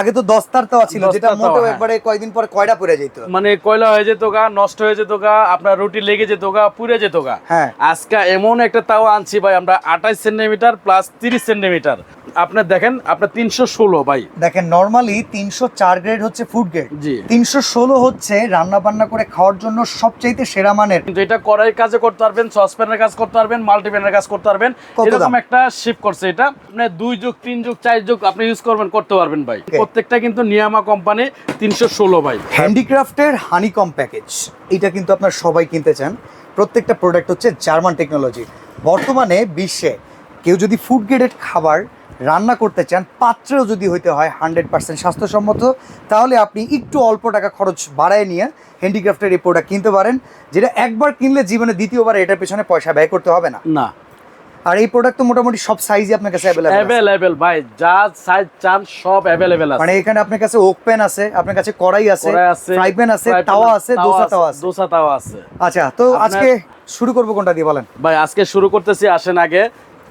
আগে তো দস্তার তাওয়া ছিল যেটা দস্তার তাওয়া, মোটো হ্যাঁ। একবারে কয়দিন পরে কয়টা পড়ে যেত। মানে কয়লা হয়ে যেত গা নষ্ট হয়ে যেত গা আপনার রুটি লেগে যেত গা পুড়ে যেত গা। হ্যাঁ। আজকে এমন একটা তাও আনছি ভাই আমরা আঠাশ সেন্টিমিটার প্লাস তিরিশ সেন্টিমিটার। আপনার দেখেন আপনার তিনশো ষোলো ভাই। দেখেন নর্মালি তিনশো চার গ্রেড হচ্ছে ফুড গ্রেড জি। তিনশো ষোলো হচ্ছে রান্না বান্না করে খাওয়ার জন্য সবচাইতে সেরা মানের। এটা কড়াই কাজে করতে পারবেন সসপ্যানের কাজ করতে পারবেন মাল্টিপ্যানের কাজ করতে পারবেন। এরকম একটা শিপ করছে এটা। আপনি দুই যুগ তিন যুগ চার যুগ আপনি ইউজ করবেন করতে পারবেন ভাই. প্রত্যেকটা কিন্তু নিয়ামা কোম্পানি তিনশো ষোলো ভাই। হ্যান্ডিক্রাফটের হানিকম প্যাকেজ এটা কিন্তু আপনার সবাই কিনতে চান। প্রত্যেকটা প্রোডাক্ট হচ্ছে জার্মান টেকনোলজি বর্তমানে বিশ্বে কেউ যদি ফুড গ্রেডেড খাবার রান্না করতে চান পাত্রেও যদি হইতে হয় হান্ড্রেড পার্সেন্ট স্বাস্থ্যসম্মত তাহলে আপনি একটু অল্প টাকা খরচ বাড়ায় নিয়ে হ্যান্ডিক্রাফটের এই প্রোডাক্ট কিনতে পারেন যেটা একবার কিনলে জীবনে দ্বিতীয়বার এটার পেছনে পয়সা ব্যয় করতে হবে না। না। আর এই প্রোডাক্ট তো মোটামুটি সব সাইজই আপনার কাছে অ্যাভেলেবল অ্যাভেলেবেল ভাই যা সাইজ চান সব অ্যাভেলেবেল আছে। মানে এখানে আপনার কাছে ওক প্যান আছে আপনার কাছে কড়াই আছে কড়াই আছে ফ্রাই প্যান আছে তাওয়া আছে দোসা তাওয়া আছে। দোসা তাওয়া আছে। আচ্ছা তো আজকে শুরু করব কোনটা দিয়ে বলেন? ভাই আজকে শুরু করতেছি আসেন আগে।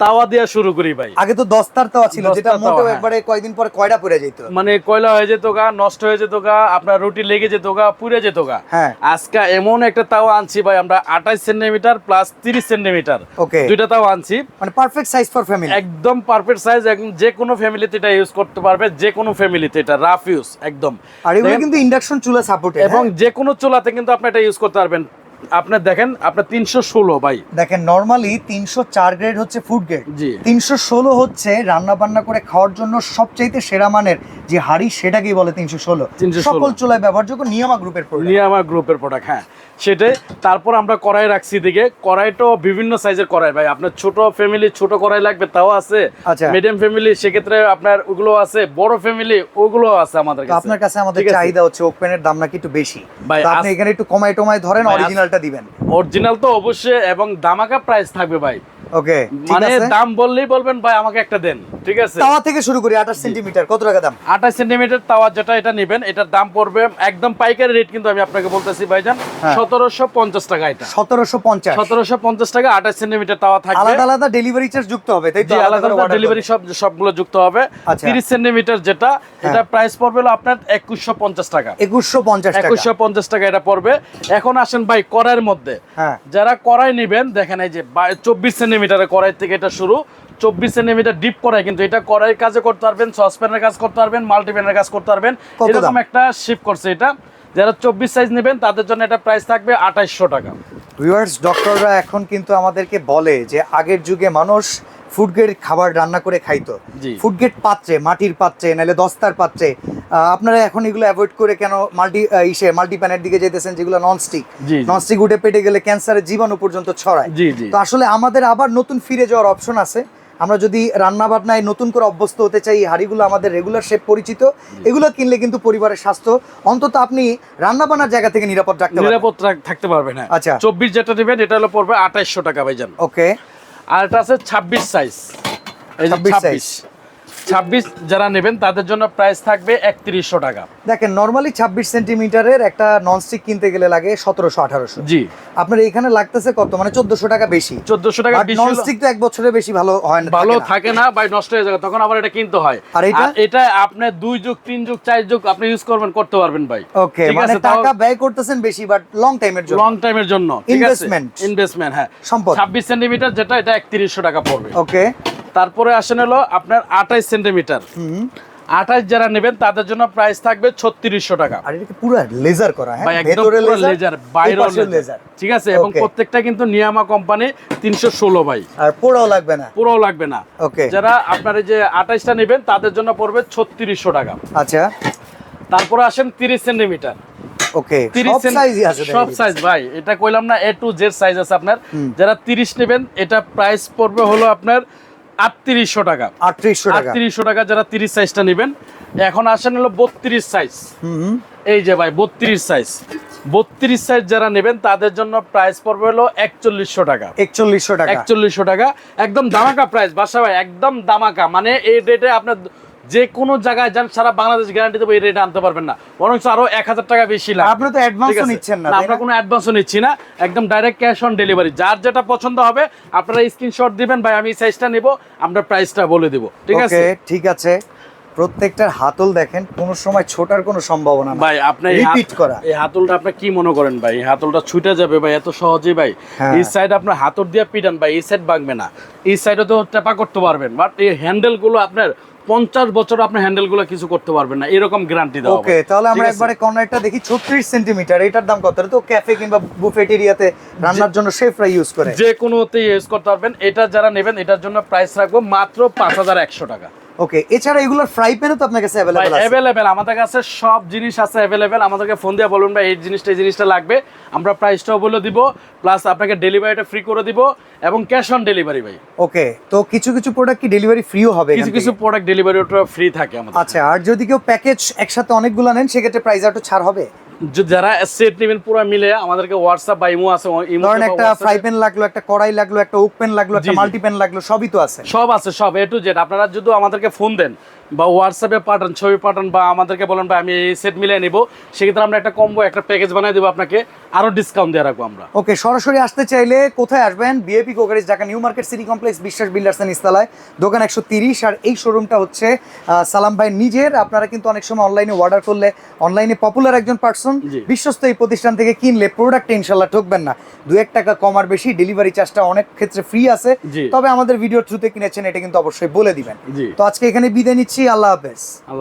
তাওয়া দিয়ে শুরু করি ভাই। আগে তো দস্তার তাওয়া ছিল যেটা তাওয়া, মোটো হ্যাঁ। একবারে পরে পড়ে যেত মানে কয়লা হয়ে যেত গা নষ্ট হয়ে যেত গা আপনার রুটি লেগে যেত গা পুড়ে যেত গা। হ্যাঁ। আজকে এমন একটা তাওয়া আনছি ভাই আমরা আঠাশ সেন্টিমিটার প্লাস তিরিশ সেন্টিমিটার। ওকে। দুইটা তাও আনছি। মানে পারফেক্ট সাইজ ফর ফ্যামিলি একদম পারফেক্ট সাইজ একদম যে কোনো ফ্যামিলিতে এটা ইউজ করতে পারবে যে কোনো ফ্যামিলিতে এটা রাফ ইউজ একদম। আর এগুলো কিন্তু ইন্ডাকশন চুলা সাপোর্ট এবং যে কোনো চুলাতে কিন্তু আপনি এটা ইউজ করতে পারবেন। আপনার দেখেন আপনার তিনশো ষোলো ভাই। দেখেন নর্মালি তিনশো চার গ্রেড হচ্ছে ফুড গ্রেড জি। তিনশো ষোলো হচ্ছে রান্না বান্না করে খাওয়ার জন্য সবচাইতে সেরা মানের যে হাড়ি সেটাকেই বলে তিনশো ষোলো। 316 সকল চুলায় ব্যবহারযোগ্য নিয়ামা গ্রুপের নিয়ামা নিয়ে গ্রুপের প্রোডাক্ট হ্যাঁ। সেটাই। তারপর আমরা কড়াই রাখছি দিকে কড়াইটাও বিভিন্ন সাইজের কড়াই ভাই। আপনার ছোট ফ্যামিলি ছোট কড়াই লাগবে তাও আছে। আচ্ছা। মিডিয়াম ফ্যামিলি সেক্ষেত্রে আপনার ওগুলো আছে। বড় ফ্যামিলি ওগুলো আছে আমাদের কাছে। আপনার কাছে আমাদের চাহিদা হচ্ছে ওক প্যানের দাম নাকি একটু বেশি। ভাই, আপনি এখানে একটু কমাই টমাই ধরেন অরিজিনালটা দিবেন। অরিজিনাল তো অবশ্যই এবং দামাকা প্রাইস থাকবে ভাই। ওকে মানে দাম বললেই বলবেন ভাই আমাকে একটা দেন ঠিক আছে? তাওয়া থেকে শুরু করি আঠাশ সেন্টিমিটার কত টাকা দাম? আঠাশ সেন্টিমিটার তাওয়া যেটা এটা নেবেন এটার দাম পড়বে একদম পাইকারি রেট কিন্তু আমি আপনাকে বলতেছি ভাইজান হ্যাঁ। সতেরোশো পঞ্চাশ টাকা এটা। সতেরোশো পঞ্চাশ। সতেরোশো পঞ্চাশ টাকা আঠাশ সেন্টিমিটার তাওয়া থাকবে। আলাদা আলাদা ডেলিভারি চার্জ যুক্ত হবে তাই তো? আলাদা আলাদা ডেলিভারি সব সবগুলো যুক্ত হবে। আচ্ছা। তিরিশ সেন্টিমিটার যেটা এটা প্রাইস পড়বে হলো আপনার একুশশো পঞ্চাশ টাকা। একুশশো পঞ্চাশ টাকা। একুশশো পঞ্চাশ টাকা এটা পড়বে। এখন আসেন ভাই কড়াইয়ের মধ্যে। হ্যাঁ। যারা কড়াই নেবেন দেখেন এই যে চব্বিশ সেন্টিমিটারের কড়াই থেকে এটা শুরু। চব্বিশ সেন্টিমিটার ডিপ কড়াই কিন্তু এটা কড়াই কাজে করতে পারবেন সসপ্যানের কাজ করতে পারবেন মাল্টিপ্যানের কাজ করতে পারবেন। এরকম একটা শিপ করছে এটা। যারা চব্বিশ সাইজ নেবেন তাদের জন্য এটা প্রাইস থাকবে আঠাইশশো টাকা। ভিউয়ার্স ডক্টররা এখন কিন্তু আমাদেরকে বলে যে আগের যুগে মানুষ ফুড গ্রেড খাবার রান্না করে খাইতো। জি। ফুড গ্রেড পাত্রে মাটির পাত্রে নাহলে দস্তার পাত্রে আপনারা এখন এগুলো অ্যাভয়েড করে কেন মাল্টি ইসে মাল্টি প্যানের দিকে যেতেছেন যেগুলো ননস্টিক। ননস্টিক উঠে পেটে গেলে ক্যান্সারের জীবাণু পর্যন্ত ছড়ায়। তো আসলে আমাদের আবার নতুন ফিরে যাওয়ার অপশন আছে। আমরা যদি রান্না বান্নায় নতুন করে অভ্যস্ত হতে চাই এই হাঁড়িগুলো আমাদের রেগুলার শেপ পরিচিত এগুলো কিনলে কিন্তু পরিবারের স্বাস্থ্য। অন্তত আপনি রান্না বান্নার জায়গা থেকে নিরাপদ রাখতে পারবেন। নিরাপদ থাকতে পারবেন হ্যাঁ। আচ্ছা। চব্বিশ যেটা নেবেন এটা হলো পড়বে আঠাইশশো টাকা ভাইজান। ওকে আর এটা আছে ছাব্বিশ সাইজ ছাব্বিশ 26 ছাব্বিশ যারা নেবেন তাদের জন্য প্রাইস থাকবে একত্রিশশো টাকা। দেখেন নর্মালি ছাব্বিশ সেন্টিমিটারের একটা ননস্টিক কিনতে গেলে লাগে সতেরোশো আঠারোশো। জি। আপনার এখানে লাগতেছে কত? মানে চোদ্দশো টাকা বেশি। চোদ্দশো টাকা ননস্টিক তো এক বছরের বেশি ভালো হয় না ভালো থাকে না। বাই নষ্ট হয়ে যাবে তখন আবার এটা কিনতে হয়। আর এটা? এটা আপনি দুই যুগ তিন যুগ চার যুগ আপনি ইউজ করবেন করতে পারবেন ভাই। ওকে মানে টাকা ব্যয় করতেছেন বেশি বাট লং টাইমের জন্য। লং টাইমের জন্য Investment. ইনভেস্টমেন্ট হ্যাঁ। সম্পদ। ছাব্বিশ সেন্টিমিটার যেটা এটা একত্রিশশো টাকা পড়বে। ওকে তারপরে আসেন হলো আপনার আঠাইশ সেন্টিমিটার। হুম। আঠাইশ যারা নেবেন তাদের জন্য প্রাইস থাকবে ছত্রিশশো টাকা। আর এটা পুরো লেজার করা হ্যাঁ? একদম পুরো লেজার বাইরেও লেজার ঠিক আছে? এবং প্রত্যেকটা কিন্তু নিয়ামা কোম্পানি তিনশো ষোলো ভাই। আর পোড়াও লাগবে না? পুরোও লাগবে না। ওকে যারা আপনার এই যে আঠাইশটা নেবেন তাদের জন্য পড়বে ছত্রিশশো টাকা। আচ্ছা। তারপরে আসেন তিরিশ সেন্টিমিটার। ওকে সব সাইজ ভাই। এটা কইলাম না এ টু জেড সাইজ আছে আপনার। যারা তিরিশ নেবেন এটা প্রাইস পড়বে হলো আপনার আটত্রিশশো টাকা। আটত্রিশশো টাকা। আটত্রিশশো টাকা যারা তিরিশ সাইজটা নেবেন এখন আসেন হলো বত্রিশ সাইজ হুম এই যে ভাই বত্রিশ সাইজ বত্রিশ সাইজ যারা নেবেন তাদের জন্য প্রাইস পড়বে হলো একচল্লিশশো টাকা। একচল্লিশশো টাকা। একচল্লিশশো টাকা। একদম দামাকা প্রাইস বাসা ভাই একদম দামাকা। মানে এই ডেটে আপনার যে কোনো জায়গায় যান সারা বাংলাদেশ গ্যারান্টি দেবো এই রেটে আনতে পারবেন না। বরং আরও এক হাজার টাকা বেশি লাগে আপনি তো অ্যাডভান্সও নিচ্ছেন না আমরা কোনো অ্যাডভান্সও নিচ্ছি না একদম ডাইরেক্ট ক্যাশ অন ডেলিভারি যার যেটা পছন্দ হবে আপনারা স্ক্রিনশট দিবেন ভাই আমি এই সাইজটা নেব আমরা প্রাইসটা বলে দিব। ঠিক আছে? ঠিক আছে। প্রত্যেকটার হাতল দেখেন কোন সময় ছোটার কোনো সম্ভাবনা না ভাই আপনি রিপিট করা। এই হাতলটা আপনি কি মনে করেন ভাই? এই হাতলটা ছুটে যাবে ভাই এত সহজেই ভাই। হ্যাঁ। এই সাইড আপনার হাতর দিয়ে পিটান ভাই এই সাইড ভাঙবে না। এই সাইডে তো টেপা করতে পারবেন বাট এই হ্যান্ডেলগুলো আপনার পঞ্চাশ বছর আপনার হ্যান্ডেলগুলো কিছু করতে পারবেন না। এরকম গ্যারান্টি দেওয়া ওকে তাহলে আমরা একবারে কর্নারটা দেখি ছত্রিশ সেন্টিমিটার এটার দাম কত? তো ক্যাফে কিংবা বুফেট এরিয়াতে রান্নার জন্য শেফরা ইউজ করে। যে কোনোতে ইউজ করতে পারবেন। এটা যারা নেবেন এটার জন্য প্রাইস রাখব মাত্র পাঁচ হাজার একশো টাকা। ওকে এছাড়া এগুলোর ফ্রাই প্যানও তো আপনার কাছে অ্যাভেলেবল আছে। অ্যাভেলেবেল আমাদের কাছে সব জিনিস আছে অ্যাভেলেবেল আমাদেরকে ফোন দিয়ে বলুন ভাই এই জিনিসটা এই জিনিসটা লাগবে। আমরা প্রাইসটাও বলে দিব প্লাস আপনাকে ডেলিভারিটা ফ্রি করে দিব এবং ক্যাশ অন ডেলিভারি ভাই। ওকে তো কিছু কিছু প্রোডাক্ট কি ডেলিভারি ফ্রিও হবে কিছু কিছু প্রোডাক্ট ডেলিভারি ফ্রি থাকে আমাদের আচ্ছা আর যদি কেউ প্যাকেজ একসাথে অনেকগুলো নেন সেক্ষেত্রে প্রাইস একটু ছাড় হবে? যারা সেট নেবেন পুরো মিলে আমাদেরকে হোয়াটসঅ্যাপ বা ইমো আছে ধরেন একটা ফ্রাই প্যান লাগল একটা কড়াই লাগল একটা উক প্যান লাগল একটা। মাল্টি প্যান লাগল সবই তো আছে সব আছে সব এ টু জেড আপনারা যদি আমাদেরকে ফোন দেন বা হোয়াটসঅ্যাপে পাঠান ছবি পাঠান বা আমাদেরকে বলেন ভাই আমি এই সেট মিলিয়ে নিব। সেক্ষেত্রে আমরা একটা কম্বো একটা প্যাকেজ বানিয়ে দেবো আপনাকে। আরও ডিসকাউন্ট দিয়ে রাখব আমরা। ওকে সরাসরি আসতে চাইলে কোথায় আসবেন? BAP crockeries Dhaka New Market City Complex Biswas Builders and ইস্তালায় দোকান একশো তিরিশ আর এই শোরুমটা হচ্ছে সালাম ভাই নিজের। আপনারা কিন্তু অনেক সময় অনলাইনে অর্ডার করলে অনলাইনে পপুলার একজন পার্সন বিশ্বস্ত এই প্রতিষ্ঠান থেকে কিনলে প্রোডাক্ট ইনশাল্লাহ ঠকবেন না। দু এক টাকা কম আর বেশি ডেলিভারি চার্জটা অনেক ক্ষেত্রে ফ্রি আছে। তবে আমাদের ভিডিও থ্রুতে কিনেছেন এটা কিন্তু অবশ্যই বলে দিবেন। তো আজকে এখানে বিদায় নিচ্ছি। আল্লাহ হাফেজ আল্লাহ